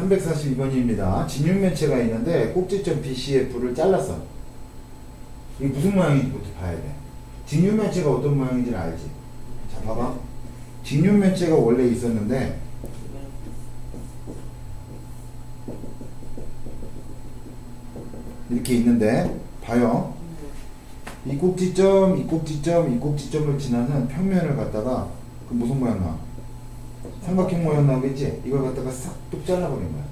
342번입니다. 진육면체가 있는데 꼭지점 BCF를 잘랐어. 이게 무슨 모양인지부터 봐야 돼. 진육면체가 어떤 모양인지는 알지? 자, 봐봐. 진육면체가 원래 있었는데 이렇게 있는데 봐요. 이 꼭지점, 이 꼭지점, 이 꼭지점을 지나는 평면을 갖다가 그 무슨 모양 나? 삼각형 모양 나오겠지? 이걸 갖다가 싹뚝 잘라버린 거야.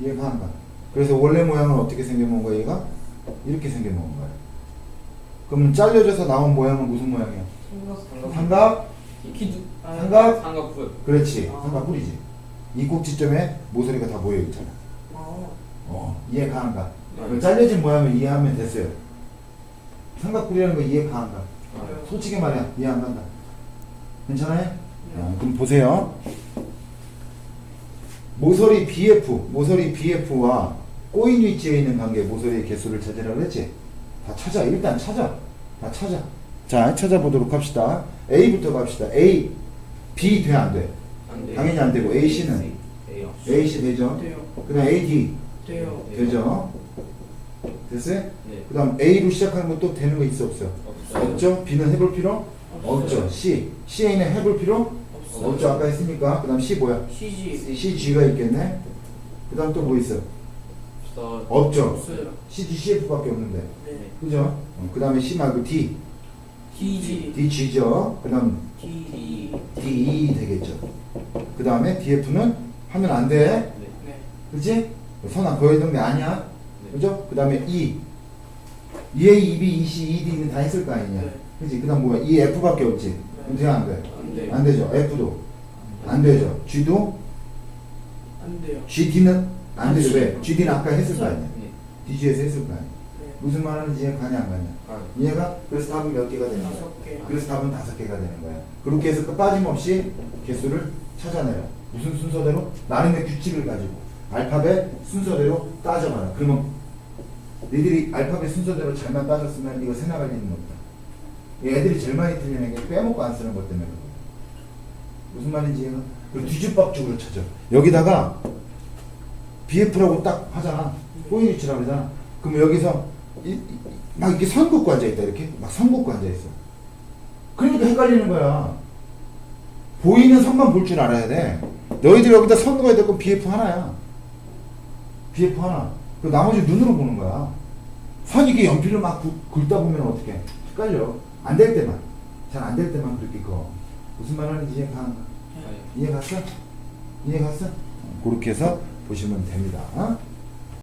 이해가 안 가. 그래서 원래 모양은 어떻게 생겨먹은 거야, 얘가? 이렇게 생겨먹은 거야. 그럼 잘려져서 나온 모양은 무슨 모양이야? 삼각? 기두 삼각? 삼각뿔 그렇지. 아. 삼각 뿌리지. 이 꼭지점에 모서리가 다 모여 있잖아. 어. 어, 이해가 안 가. 네. 그 잘려진 모양을 이해하면 됐어요. 삼각뿔이라는 거 이해가 안 가. 아, 솔직히 말이야. 이해 안 간다. 괜찮아요? 어, 그럼 보세요. 모서리 BF, 모서리 BF와 꼬인 위치에 있는 관계 모서리의 개수를 찾으라고 했지? 다 찾아. 일단 찾아. 다 찾아. 자, 찾아보도록 합시다. A부터 갑시다. A, B 돼, 안 돼? 안 돼요. 당연히 안 되고, AC는? AC 되죠? 돼요. 그 다음 AD 돼요. 되죠? 됐어요? 네. 그 다음 A로 시작하는 것도 되는 거 있어, 없어? 없어요. 없죠? B는 해볼 필요? 없죠. C. CA는 해볼 필요? 없어요. 없죠. 아까 했으니까. 그 다음 C 뭐야? CG CG가 있겠네. 그 다음 또 뭐 있어? 없어. 없죠. 없어요. CD, CF밖에 없는데. 네. 그죠? 그 다음에 C 말고 D. DG DG죠. 그 다음 D DE 되겠죠. 그 다음에 DF는 하면 안 돼. 네. 네. 그치? 선아, 거의 동네 아니야. 네. 그죠? 그 다음에 E. EA, EB, EC, ED는 다 했을 거 아니냐. 네. 그치? 그 다음 뭐야? EF밖에 없지. 그럼 돼, 안 돼? 안 돼요. 안 되죠. F도. 안 되죠. G도 안 돼요. GD는 안 되죠. 아, 왜? GD는 아까 했을 거 아니야. 네. DG에서 했을 거 아니야. 네. 무슨 말 하는지 이해 가냐 안 가냐. 아, 이해가? 그래서 답은 몇 개가 되는 거야? 다섯 개. 그래서 답은 다섯 개가 되는 거야. 그렇게 해서 그 빠짐없이 개수를 찾아내라. 무슨 순서대로? 나름의 규칙을 가지고 알파벳 순서대로 따져봐라. 그러면 너희들이 알파벳 순서대로 잘만 따졌으면 이거 새 나갈 일은 없다. 이 애들이 제일 많이 틀리는 게 빼먹고 안 쓰는 것 때문에. 무슨 말인지? 그리고 뒤집박죽으로 찾아. 여기다가 BF라고 딱 하잖아. 꼬인 위치라고 하잖아. 그럼 여기서 이, 이- 막 이렇게 선 긋고 앉아있다 이렇게 막 선 긋고 앉아있어. 그러니까 헷갈리는 거야. 보이는 선만 볼 줄 알아야 돼. 너희들이 여기다 선 그어야 될 건 BF 하나야. BF 하나. 그 나머지 눈으로 보는 거야. 선 이게 연필로 막 굵- 긁다 보면 어떻게? 헷갈려. 안 될 때만. 잘 안 될 때만 그렇게 그어. 무슨 말 하는지 이해 거야? 네. 이해 갔어? 이해 갔어? 그렇게 해서 보시면 됩니다. 어?